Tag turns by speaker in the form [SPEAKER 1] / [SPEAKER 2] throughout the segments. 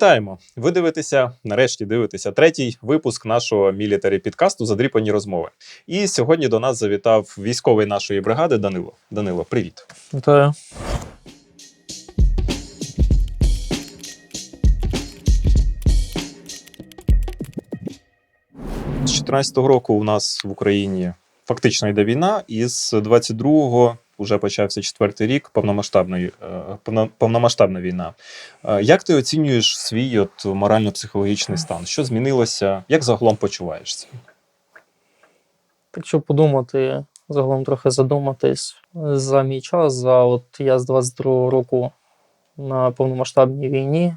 [SPEAKER 1] Вітаємо! Ви дивитеся, нарешті дивитеся третій випуск нашого мілітарі підкасту Задріпані розмови. І сьогодні до нас завітав військовий нашої бригади Данило. Данило, привіт.
[SPEAKER 2] Вітаю.
[SPEAKER 1] З 14-го року у нас в Україні фактично йде війна, і з 22-го вже почався четвертий рік повномасштабної е, повномасштабна війна. Е, Як ти оцінюєш свій от морально-психологічний стан? Що змінилося? Як загалом почуваєшся?
[SPEAKER 2] Якщо подумати, загалом трохи задуматись за мій час, за от я з 22 року на повномасштабній війні,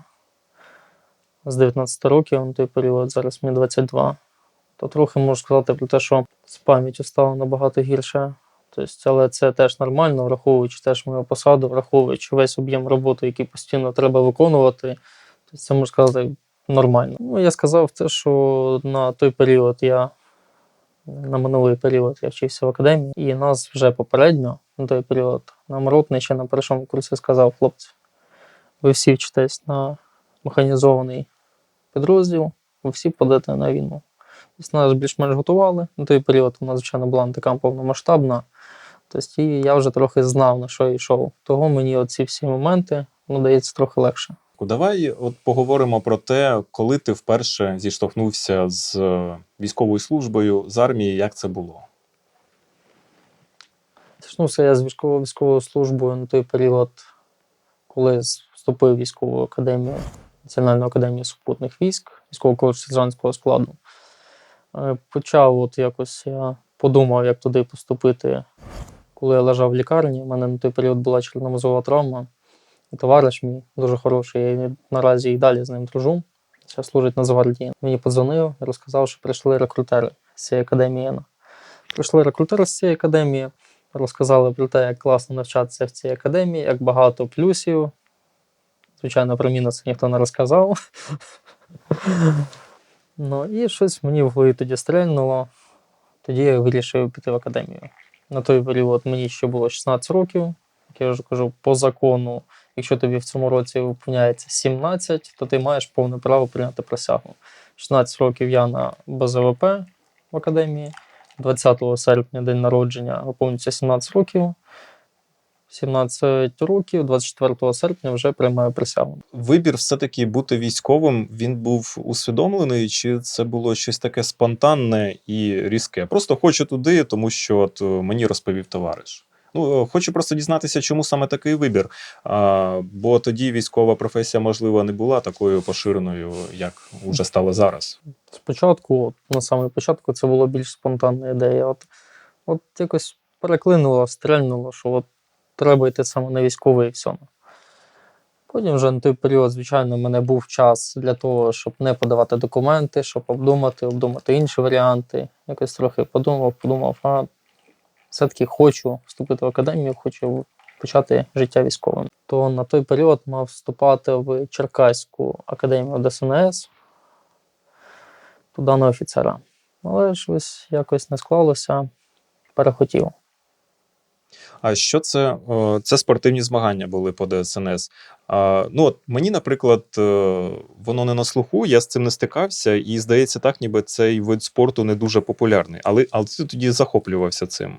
[SPEAKER 2] з 19 років на той період, зараз мені 22, то трохи можу сказати про те, що з пам'яттю стало набагато гірше. Тобто, але це теж нормально, враховуючи теж мою посаду, враховуючи весь об'єм роботи, який постійно треба виконувати. Тобто, це можна сказати нормально. Ну, я сказав те, що на той період я на минулий період я вчився в академії, і нас вже попередньо на той період нам ротний ще на першому курсі сказав хлопці, ви всі вчитесь на механізований підрозділ, ви всі подете на війну. Тобто нас більш-менш готували. На той період у нас, звичайно, була не така повномасштабна. Тобто, і я вже трохи знав, на що я йшов. Того мені оці всі моменти ну, дається трохи легше.
[SPEAKER 1] Давай от поговоримо про те, коли ти вперше зіштовхнувся з е, військовою службою, з армією, як це було?
[SPEAKER 2] Зіштовхнувся я з військовою військовою службою на той період, коли вступив в військову академію, Національну академію супутних військ, військово сержантського складу. Е, Почав от якось я подумав, як туди поступити, коли я лежав в лікарні. У мене на той період була чорномозова травма. І товариш мій дуже хороший, я наразі і далі з ним дружу. Зараз служить на Нацгвардії. Мені подзвонив і розказав, що прийшли рекрутери з цієї академії. Прийшли рекрутери з цієї академії, розказали про те, як класно навчатися в цій академії, як багато плюсів. Звичайно, про мінуси ніхто не розказав. ну і щось мені в голові тоді стрельнуло. Тоді я вирішив піти в академію. На той період мені ще було 16 років. Як я вже кажу, по закону, якщо тобі в цьому році виповняється 17, то ти маєш повне право прийняти присягу. 16 років я на БЗВП в академії. 20 серпня, день народження, виповнюється 17 років. 17 років, 24 серпня вже приймаю присягу.
[SPEAKER 1] Вибір все-таки бути військовим, він був усвідомлений, чи це було щось таке спонтанне і різке? Просто хочу туди, тому що от е, мені розповів товариш. Ну, е, хочу просто дізнатися, чому саме такий вибір. А, бо тоді військова професія, можливо, не була такою поширеною, як уже стало зараз.
[SPEAKER 2] Спочатку, от, на самому початку, це було більш спонтанна ідея. От, от якось переклинуло, стрельнуло, що от треба йти саме на військовий і все. Потім вже на той період, звичайно, в мене був час для того, щоб не подавати документи, щоб обдумати, обдумати інші варіанти. Якось трохи подумав, подумав, а все-таки хочу вступити в академію, хочу почати життя військовим. То на той період мав вступати в Черкаську академію ДСНС туди на офіцера. Але ж ось якось не склалося, перехотів.
[SPEAKER 1] А що це? Е, Це спортивні змагання були по ДСНС. Ну, от мені, наприклад, е, воно не на слуху, я з цим не стикався, і здається, так, ніби цей вид спорту не дуже популярний. Але, але ти тоді захоплювався цим.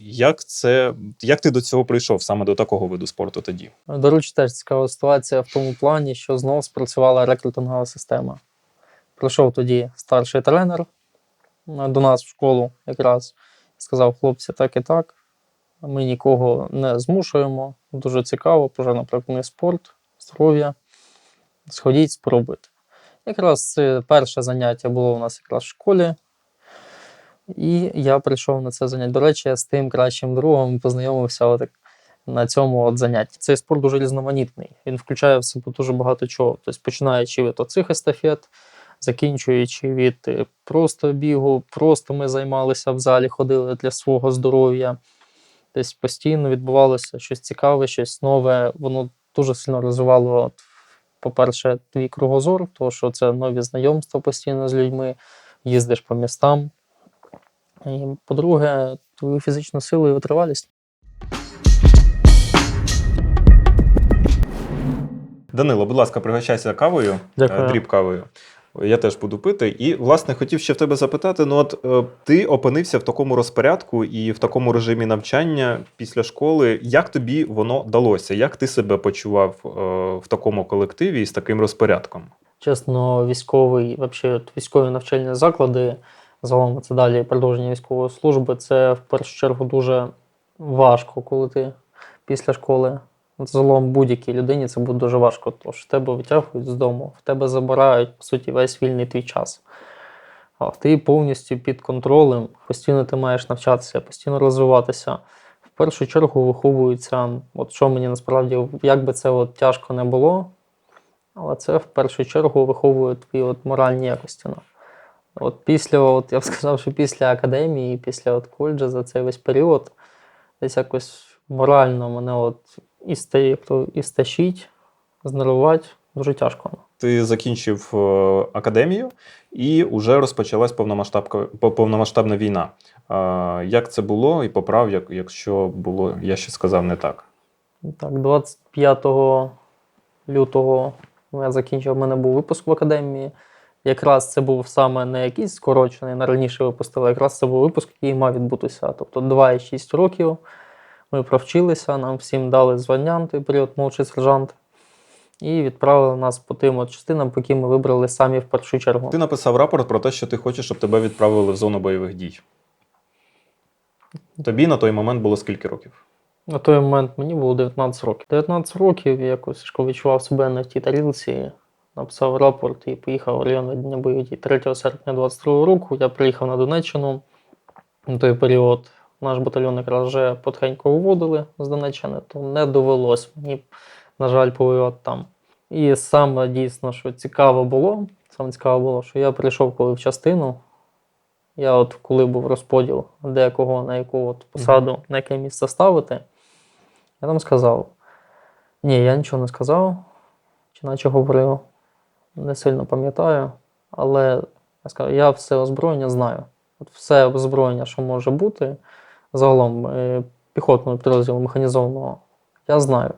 [SPEAKER 1] Як, це, як ти до цього прийшов саме до такого виду спорту тоді?
[SPEAKER 2] До речі, теж цікава ситуація в тому плані, що знов спрацювала рекрутингова система. Прийшов тоді старший тренер е, до нас в школу якраз сказав: хлопці, так і так. Ми нікого не змушуємо. Дуже цікаво, пожежно-прикладний спорт, здоров'я. Сходіть, спробуйте. Якраз це перше заняття було у нас якраз в школі. І я прийшов на це заняття. До речі, я з тим кращим другом познайомився отак на цьому от занятті. Цей спорт дуже різноманітний. Він включає в себе дуже багато чого. Тобто, починаючи від оцих естафет, закінчуючи від е, просто бігу, просто ми займалися в залі, ходили для свого здоров'я. Десь постійно відбувалося щось цікаве, щось нове. Воно дуже сильно розвивало, по-перше, твій кругозор, тому що це нові знайомства постійно з людьми, їздиш по містам. І, по-друге, твою фізичну силу і витривалість.
[SPEAKER 1] Данило, будь ласка, пригощайся кавою,
[SPEAKER 2] Дякую.
[SPEAKER 1] е, дріб кавою. Я теж буду пити. І, власне, хотів ще в тебе запитати: ну, от е, ти опинився в такому розпорядку і в такому режимі навчання після школи. Як тобі воно далося? Як ти себе почував е, в такому колективі і з таким розпорядком?
[SPEAKER 2] Чесно, військовий, вообще, військові навчальні заклади, загалом це далі продовження військової служби, це в першу чергу дуже важко, коли ти після школи. Загалом будь-якій людині це буде дуже важко, тому що тебе витягують з дому, в тебе забирають, по суті, весь вільний твій час. А ти повністю під контролем, постійно ти маєш навчатися, постійно розвиватися. В першу чергу виховується, от що мені насправді, як би це от тяжко не було, але це в першу чергу виховує твої от моральні якості. ну. От після, от я б сказав, що після академії, після от коледжу за цей весь період, десь якось морально мене от і хто і стащить, знервувати дуже тяжко.
[SPEAKER 1] Ти закінчив е, академію і вже розпочалась повномасштабка, повномасштабна війна. Як це було? І поправ, якщо було, я ще сказав не так.
[SPEAKER 2] Так, 25 лютого я закінчив, у мене був випуск в академії. Якраз це був саме не якийсь скорочений, на раніше випустили, якраз це був випуск, який мав відбутися. Тобто 2,6 років ми провчилися, нам всім дали звання на той період молодший сержант. І відправили нас по тим от частинам, по яким ми вибрали самі в першу чергу.
[SPEAKER 1] Ти написав рапорт про те, що ти хочеш, щоб тебе відправили в зону бойових дій. Тобі на той момент було скільки років?
[SPEAKER 2] На той момент мені було 19 років. 19 років я якось відчував себе в тій тарілці, написав рапорт і поїхав в район дня бойових дій. 3 серпня 22 року я приїхав на Донеччину. На той період наш батальйон якраз вже потихеньку виводили з Донеччини, то не довелось мені, на жаль, повоювати там. І саме дійсно, що цікаво було, саме цікаво було, що я прийшов коли в частину. Я от коли був розподіл, де кого на яку от посаду, на яке місце ставити, я там сказав: ні, я нічого не сказав, чи наче говорив, не сильно пам'ятаю, але я сказав, я все озброєння знаю. От все озброєння, що може бути, загалом е, піхотного підрозділу механізованого, я знаю.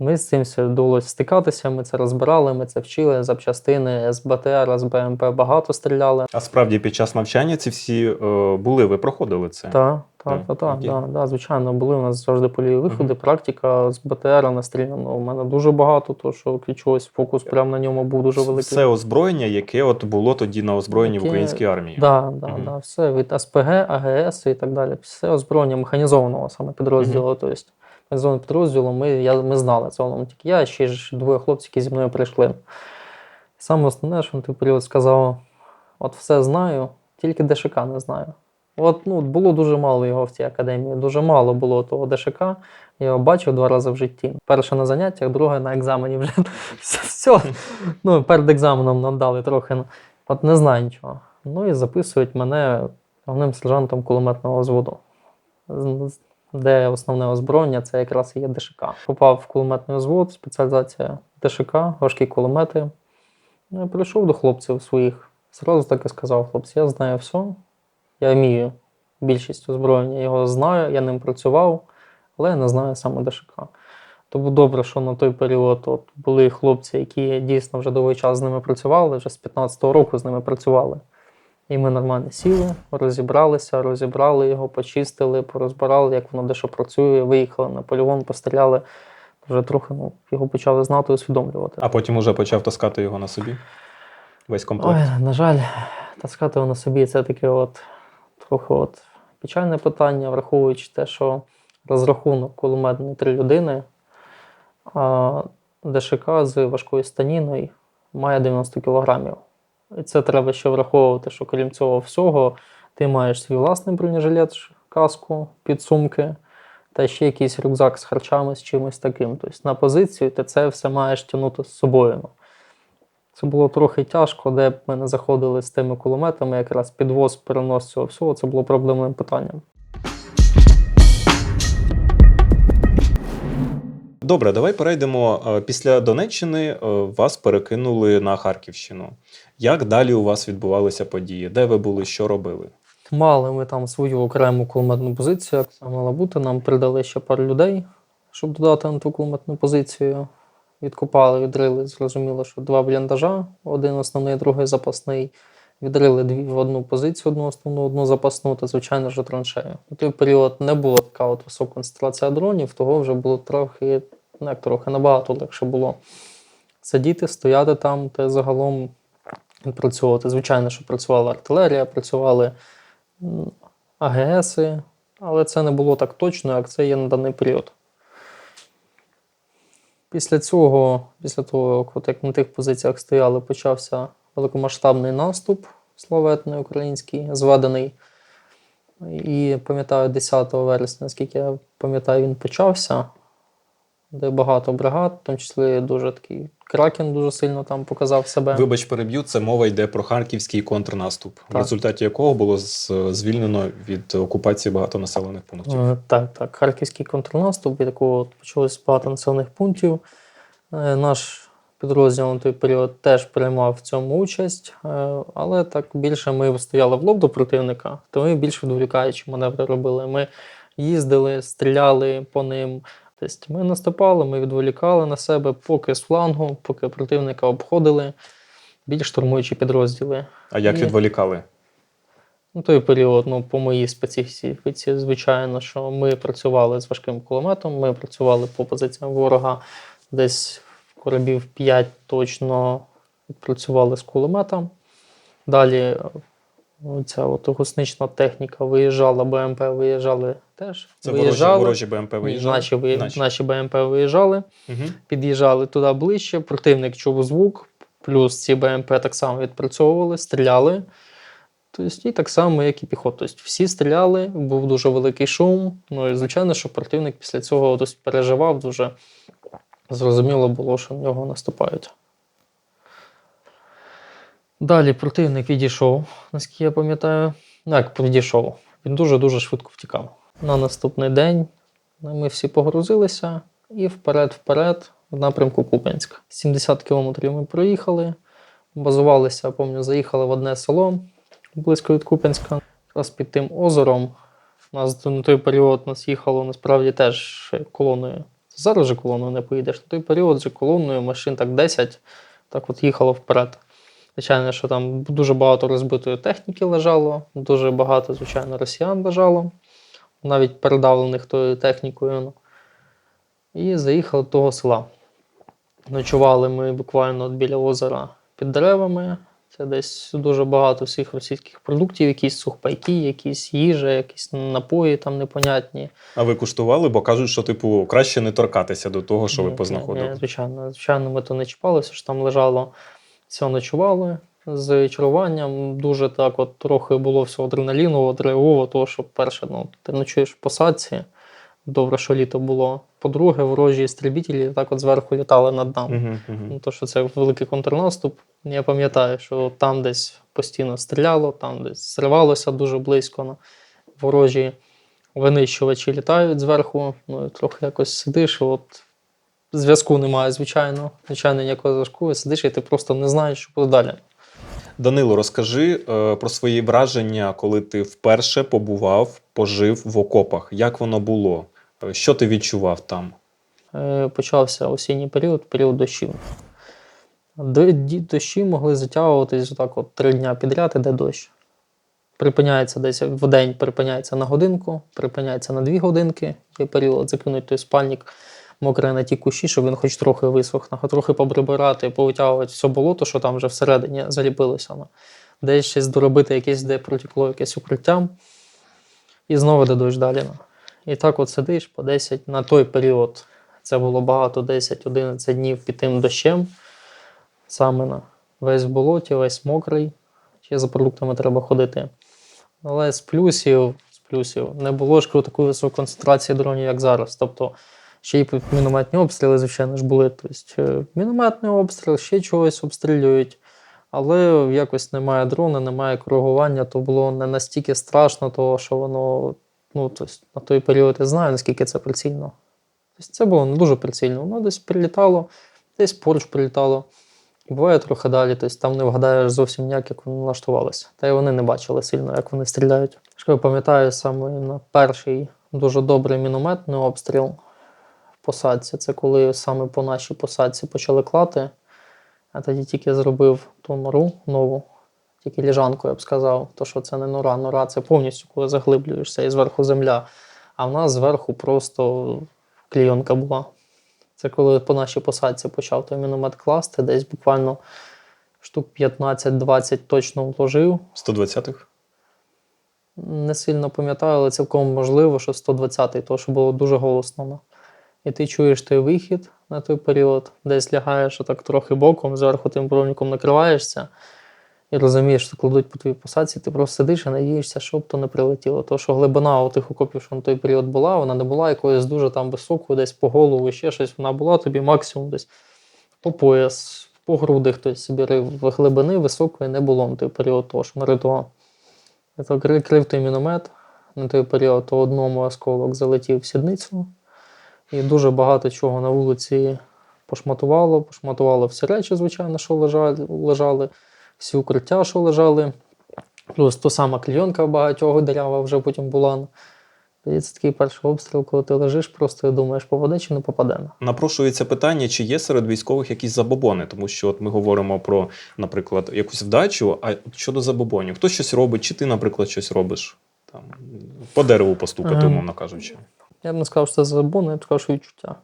[SPEAKER 2] Ми з цим все довелося стикатися, ми це розбирали, ми це вчили, запчастини з БТР, з БМП багато стріляли.
[SPEAKER 1] А справді під час навчання ці всі е, були, ви проходили це?
[SPEAKER 2] Так,
[SPEAKER 1] Так,
[SPEAKER 2] так, так, так, да, да, звичайно, були у нас завжди польові виходи, практика з БТР настріляно. У мене дуже багато, то що ключовий фокус прямо на ньому був дуже великий.
[SPEAKER 1] Все озброєння, яке от було тоді на озброєнні в українській армії.
[SPEAKER 2] Да, да,
[SPEAKER 1] Мгм.
[SPEAKER 2] да, все від СПГ, АГС і так далі. Все озброєння механізованого саме підрозділу. Тобто, механізованого підрозділу ми, я, ми знали це воно тільки я, ще ж двоє хлопців, які зі мною прийшли. Саме основне, що на той період сказав: от все знаю, тільки ДШК не знаю. От ну, було дуже мало його в цій академії, дуже мало було того ДШК. Я його бачив два рази в житті. Перше на заняттях, друге на екзамені вже все. Ну, перед екзаменом нам дали трохи. От не знаю нічого. Ну і записують мене головним сержантом кулеметного взводу. Де основне озброєння, це якраз є ДШК. Попав в кулеметний взвод, спеціалізація ДШК, важкі кулемети. Ну, прийшов до хлопців своїх. Зразу так і сказав: хлопці, я знаю все. Я вмію більшість озброєння, його знаю, я ним працював, але я не знаю саме ДШК. Тому добре, що на той період от, були хлопці, які дійсно вже довгий час з ними працювали, вже з 15-го року з ними працювали. І ми нормально сіли, розібралися, розібрали його, почистили, порозбирали, як воно де що працює, виїхали на полігон, постріляли. Вже трохи ну, його почали знати усвідомлювати.
[SPEAKER 1] А потім уже почав таскати його на собі. Весь комплект.
[SPEAKER 2] Ой, на жаль, таскати його на собі це таке от трохи от печальне питання, враховуючи те, що розрахунок кулеметний три людини, а ДШК з важкою станіною має 90 кілограмів. І це треба ще враховувати, що крім цього всього, ти маєш свій власний бронежилет, каску, підсумки, та ще якийсь рюкзак з харчами, з чимось таким. Тобто на позицію ти це все маєш тягнути з собою. ну. Це було трохи тяжко, де б ми не заходили з тими кулеметами, якраз підвоз, перенос цього всього, це було проблемним питанням.
[SPEAKER 1] Добре, давай перейдемо. Е, Після Донеччини е, вас перекинули на Харківщину. Як далі у вас відбувалися події? Де ви були, що робили?
[SPEAKER 2] Мали ми там свою окрему кулеметну позицію, як це мала бути. Нам придали ще пару людей, щоб додати на ту кулеметну позицію. відкопали, відрили, зрозуміло, що два бліндажа, один основний, другий запасний. Відрили дві в одну позицію, одну основну, одну запасну, та, звичайно ж, траншею. У той період не було така от висока концентрація дронів, того вже було трохи, ну як трохи, набагато легше було сидіти, стояти там та загалом відпрацьовувати. Звичайно, що працювала артилерія, працювали м, АГСи, але це не було так точно, як це є на даний період. Після цього, після того, як на тих позиціях стояли, почався великомасштабний наступ славетний український, зведений. І пам'ятаю, 10 вересня, наскільки я пам'ятаю, він почався, де багато бригад, в тому числі дуже такий Кракен дуже сильно там показав себе.
[SPEAKER 1] Вибач, переб'ю, це мова йде про харківський контрнаступ, в результаті якого було звільнено від окупації багато населених пунктів.
[SPEAKER 2] Е, Так, так. Харківський контрнаступ, такого от почалось багато населених пунктів. Е, Наш підрозділ на той період теж приймав в цьому участь, е, але так більше ми стояли в лоб до противника, то ми більш відволікаючі маневри робили. Ми їздили, стріляли по ним. Тобто ми наступали, ми відволікали на себе, поки з флангу, поки противника обходили, більш штурмуючі підрозділи.
[SPEAKER 1] А як
[SPEAKER 2] Ні.
[SPEAKER 1] відволікали?
[SPEAKER 2] Ну, той період, ну, по моїй специфіці, звичайно, що ми працювали з важким кулеметом, ми працювали по позиціям ворога десь коробів 5 точно працювали з кулеметом. Далі ця от гуснична техніка виїжджала, БМП виїжджали теж.
[SPEAKER 1] Це
[SPEAKER 2] виїжджали.
[SPEAKER 1] ворожі БМП виїжджали?
[SPEAKER 2] Наші, ви-
[SPEAKER 1] Наші.
[SPEAKER 2] наші БМП виїжджали,
[SPEAKER 1] Угу.
[SPEAKER 2] під'їжджали туди ближче, противник чув звук, плюс ці БМП так само відпрацьовували, стріляли. Тобто, і так само, як і піхота. Тобто, всі стріляли, був дуже великий шум. Ну і звичайно, що противник після цього переживав дуже. Зрозуміло було, що в нього наступають. Далі противник відійшов, наскільки я пам'ятаю. Ну, як відійшов. Він дуже-дуже швидко втікав. На наступний день ми всі погрузилися і вперед-вперед в напрямку Купенська. 70 кілометрів ми проїхали, базувалися, пам'ятаю, заїхали в одне село близько від Купенська. Якраз під тим озером. Нас на той період нас їхало насправді теж колоною. Зараз же колоною не поїдеш. На той період же колоною машин так 10, так от їхало вперед. Звичайно, що там дуже багато розбитої техніки лежало, дуже багато, звичайно, росіян лежало, навіть передавлених тою технікою. ну. І заїхали до того села. Ночували ми буквально біля озера під деревами. Це десь дуже багато всіх російських продуктів, якісь сухпайки, якісь їжа, якісь напої там непонятні.
[SPEAKER 1] А ви куштували, бо кажуть, що типу краще не торкатися до того, що ви познаходили.
[SPEAKER 2] ні, звичайно, звичайно, ми то не чіпалися, що там лежало. Все ночували з чаруванням. Дуже так, от трохи було всього адреналіну, драйвово, того, що перше, ну, ти ночуєш в посадці. Добре, що літо було. По-друге, ворожі істребітелі так от зверху літали над нами.
[SPEAKER 1] Угу, угу.
[SPEAKER 2] Ну, то, що це великий контрнаступ. Я пам'ятаю, що там десь постійно стріляло, там десь зривалося дуже близько. Ну, ворожі винищувачі літають зверху, ну і трохи якось сидиш. От зв'язку немає, звичайно. Звичайно, ніякого зв'язку. Сидиш, і ти просто не знаєш, що буде далі.
[SPEAKER 1] Данило, розкажи е, про свої враження, коли ти вперше побував, пожив в окопах. Як воно було? Е, Що ти відчував там?
[SPEAKER 2] Е, почався осінній період, період дощів. Дощі могли затягуватись отак от три дня підряд, іде дощ. Припиняється десь в день, припиняється на годинку, припиняється на дві годинки. Є період закинуть той спальник мокре на ті кущі, щоб він хоч трохи висох, трохи побрибирати, повитягувати все болото, що там вже всередині заліпилося. Ну. Десь щось доробити, якесь, де протекло якесь укриття. І знову йде далі. ну. І так от сидиш по 10 на той період. Це було багато 10-11 днів під тим дощем. Саме на весь в болоті, весь мокрий. Ще за продуктами треба ходити. Але з плюсів, з плюсів не було ж такої високої концентрації дронів, як зараз. Тобто ще й мінометні обстріли, звичайно ж, були. Тобто, е, мінометний обстріл, ще чогось обстрілюють. Але якось немає дрона, немає коригування, то було не настільки страшно, того, що воно ну, тобто, на той період я знаю, наскільки це прицільно. Тобто це було не дуже прицільно. Воно десь прилітало, десь поруч прилітало. І буває трохи далі, тобто там не вгадаєш зовсім ніяк, як вони налаштувалися. Та й вони не бачили сильно, як вони стріляють. Я пам'ятаю саме на перший дуже добрий мінометний обстріл. Посадці. Це коли саме по нашій посадці почали клати. А тоді тільки зробив ту нору нову, тільки ліжанку, я б сказав. То що це не нора. Нора це повністю, коли заглиблюєшся і зверху земля. А в нас зверху просто клійонка була. Це коли по нашій посадці почав той міномет класти, десь буквально штук 15-20 точно вложив.
[SPEAKER 1] 120-х?
[SPEAKER 2] Не сильно пам'ятаю, але цілком можливо, що 120-й, тому що було дуже голосно. І ти чуєш той вихід на той період, десь лягаєш отак трохи боком, зверху тим бровником накриваєшся і розумієш, що кладуть по твоїй посадці, ти просто сидиш і надієшся, щоб то не прилетіло. То, що глибина у тих окопів, що на той період була, вона не була якоюсь дуже там високою, десь по голову, ще щось. Вона була тобі максимум десь по пояс, по груди хтось собі рив. Глибини високої не було на той період, того, що наритого. Я крив той міномет на той період, то одному осколок залетів в сідницю, і дуже багато чого на вулиці пошматувало. Пошматувало всі речі, звичайно, що лежали, лежали всі укриття, що лежали. Плюс то сама клійонка багатьох дерева вже потім була. І це такий перший обстріл, коли ти лежиш, просто і думаєш, попаде чи не попаде.
[SPEAKER 1] Напрошується питання, чи є серед військових якісь забобони, тому що от ми говоримо про, наприклад, якусь вдачу, а щодо забобонів, хтось щось робить, чи ти, наприклад, щось робиш там по дереву постукати,
[SPEAKER 2] Ем.
[SPEAKER 1] умовно кажучи.
[SPEAKER 2] Я б не сказав, що це забобон, я б сказав, що відчуття.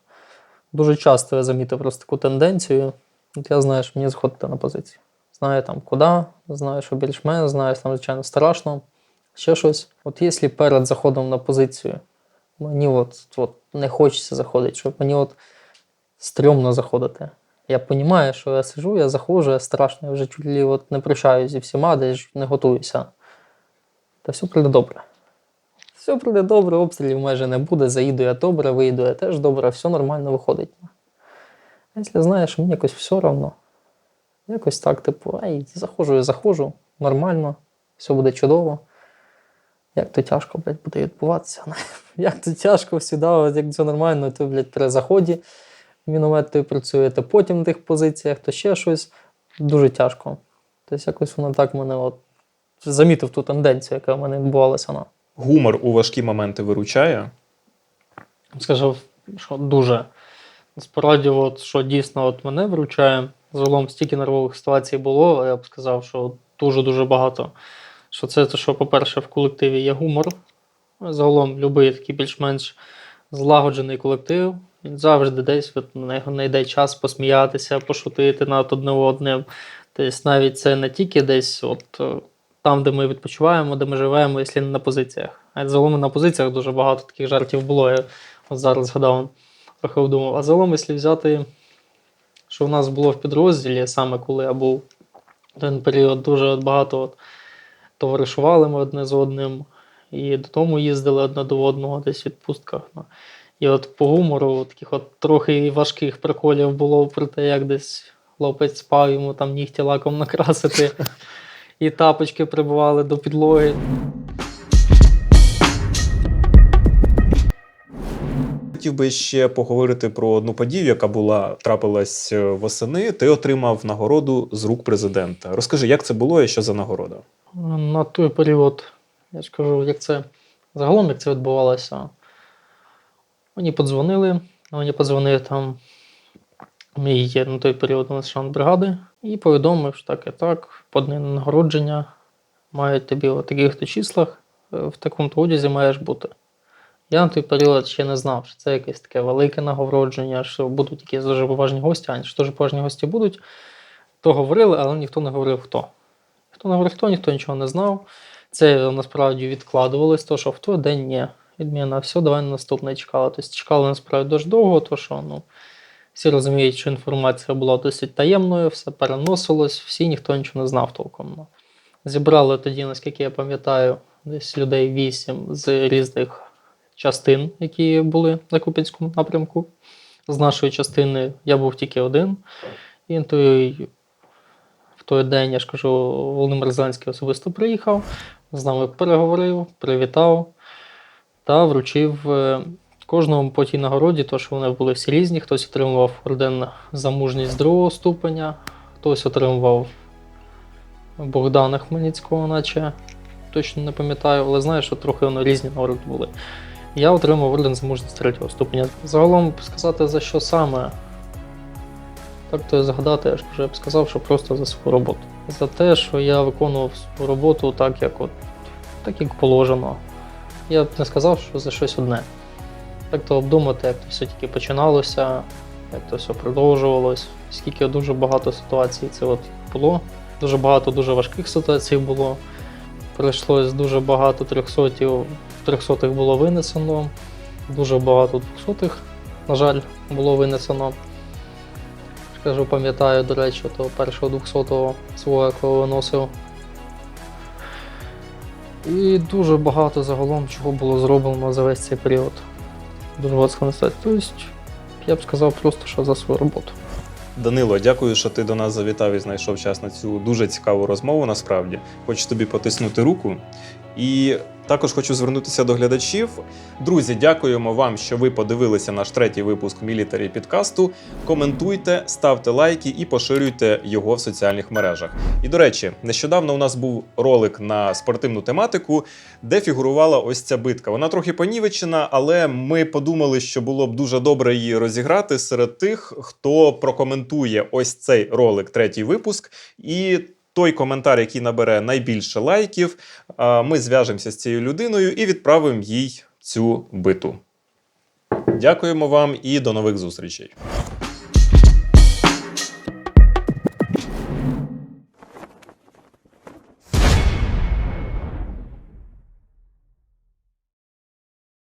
[SPEAKER 2] Дуже часто я замітив просто таку тенденцію. От я знаю, що мені заходити на позицію. Знаю там куди, знаю, що більш-менш, знаю, що там, звичайно, страшно, ще щось. От якщо перед заходом на позицію мені от, от не хочеться заходити, щоб мені от стрьомно заходити. Я розумію, що я сижу, я заходжу, я страшно, я вже чуть ли от не прощаюся зі всіма, десь не готуюся. Та все прийде добре. Все прийде добре, обстрілів майже не буде, заїду я добре, вийду я теж добре, все нормально виходить. А якщо знаєш, мені якось все одно. Якось так, типу, ай, заходжу я заходжу, нормально, все буде чудово. Як то тяжко, блядь, буде відбуватися. Як то тяжко всіда, як все нормально, то, блядь, при заході міномет той працює, то потім на тих позиціях, то ще щось. Дуже тяжко. Тобто якось воно так мене от замітив ту тенденцію, яка в мене відбувалася. на.
[SPEAKER 1] Гумор у важкі моменти виручає.
[SPEAKER 2] Скажу, що дуже. Насправді, от, що дійсно от мене вручає, загалом стільки нервових ситуацій було, я б сказав, що дуже-дуже багато. Що це, те, що, по-перше, в колективі є гумор. Загалом будь-який такий більш-менш злагоджений колектив. Він завжди десь от, на нього знайде час посміятися, пошутити над одним одним. Тобто навіть це не тільки десь от, там, де ми відпочиваємо, де ми живемо, якщо не на позиціях. А загалом на позиціях дуже багато таких жартів було. Я от зараз згадав, трохи обдумав. А загалом, якщо взяти, що в нас було в підрозділі, саме коли я був один період, дуже багато от, товаришували ми одне з одним, і додому їздили одне до одного десь в відпустках. Ну. І от по гумору таких от трохи важких приколів було про те, як десь хлопець спав, йому там нігті лаком накрасити, і тапочки прибували до підлоги.
[SPEAKER 1] Хотів би ще поговорити про одну подію, яка була трапилась е, восени. Ти отримав нагороду з рук президента. Розкажи, як це було і що за нагорода?
[SPEAKER 2] На той період, я ж кажу, як це загалом, як це відбувалося. Мені подзвонили, мені подзвонив там мій на той період лейтенант бригади і повідомив, що так і так, по дні нагородження мають тобі в таких-то числах, е, в такому-то одязі маєш бути. Я на той період ще не знав, що це якесь таке велике нагородження, що будуть якісь дуже поважні гості, а що дуже поважні гості будуть. То говорили, але ніхто не говорив хто. Хто не говорив хто, ніхто нічого не знав. Це насправді відкладувалось, то що в той день ні. Відміна, все, давай на наступне чекали. Тобто чекали насправді дуже довго, то що ну, всі розуміють, що інформація була досить таємною, все переносилось, всі ніхто нічого не знав толком. Ну. Зібрали тоді, наскільки я пам'ятаю, десь людей вісім з різних частин, які були на Куп'янському напрямку. З нашої частини я був тільки один. І той, в той день, я ж кажу, Володимир Зеленський особисто приїхав, з нами переговорив, привітав та вручив е, кожному по тій нагороді, то що вони були всі різні. Хтось отримував орден за мужність другого ступеня, хтось отримував Богдана Хмельницького, наче точно не пам'ятаю, але знаю, що трохи воно різні нагороди були. Я отримав орден за мужність третього ступеня. Загалом сказати за що саме. Так то згадати, я ж вже б сказав, що просто за свою роботу. За те, що я виконував свою роботу так, як от, так як положено. Я б не сказав, що за щось одне. Так то обдумати, як то все тільки починалося, як то все продовжувалось, скільки дуже багато ситуацій це от було. Дуже багато дуже важких ситуацій було. Прийшлось дуже багато трьохсотів, трьохсотих було винесено, дуже багато двохсотих, на жаль, було винесено. Скажу, пам'ятаю, до речі, того першого двохсотого свого, якого виносив. І дуже багато загалом чого було зроблено за весь цей період. Дуже складно сказати. Тобто, я б сказав просто, що за свою роботу.
[SPEAKER 1] Данило, дякую, що ти до нас завітав і знайшов час на цю дуже цікаву розмову. Насправді хочу тобі потиснути руку. І також хочу звернутися до глядачів. Друзі, дякуємо вам, що ви подивилися наш третій випуск мілітарі підкасту. Коментуйте, ставте лайки і поширюйте його в соціальних мережах. І до речі, нещодавно у нас був ролик на спортивну тематику, де фігурувала ось ця битка. Вона трохи понівечена, але ми подумали, що було б дуже добре її розіграти серед тих, хто прокоментує ось цей ролик, третій випуск. І той коментар, який набере найбільше лайків, ми зв'яжемося з цією людиною і відправимо їй цю биту. Дякуємо вам і до нових зустрічей.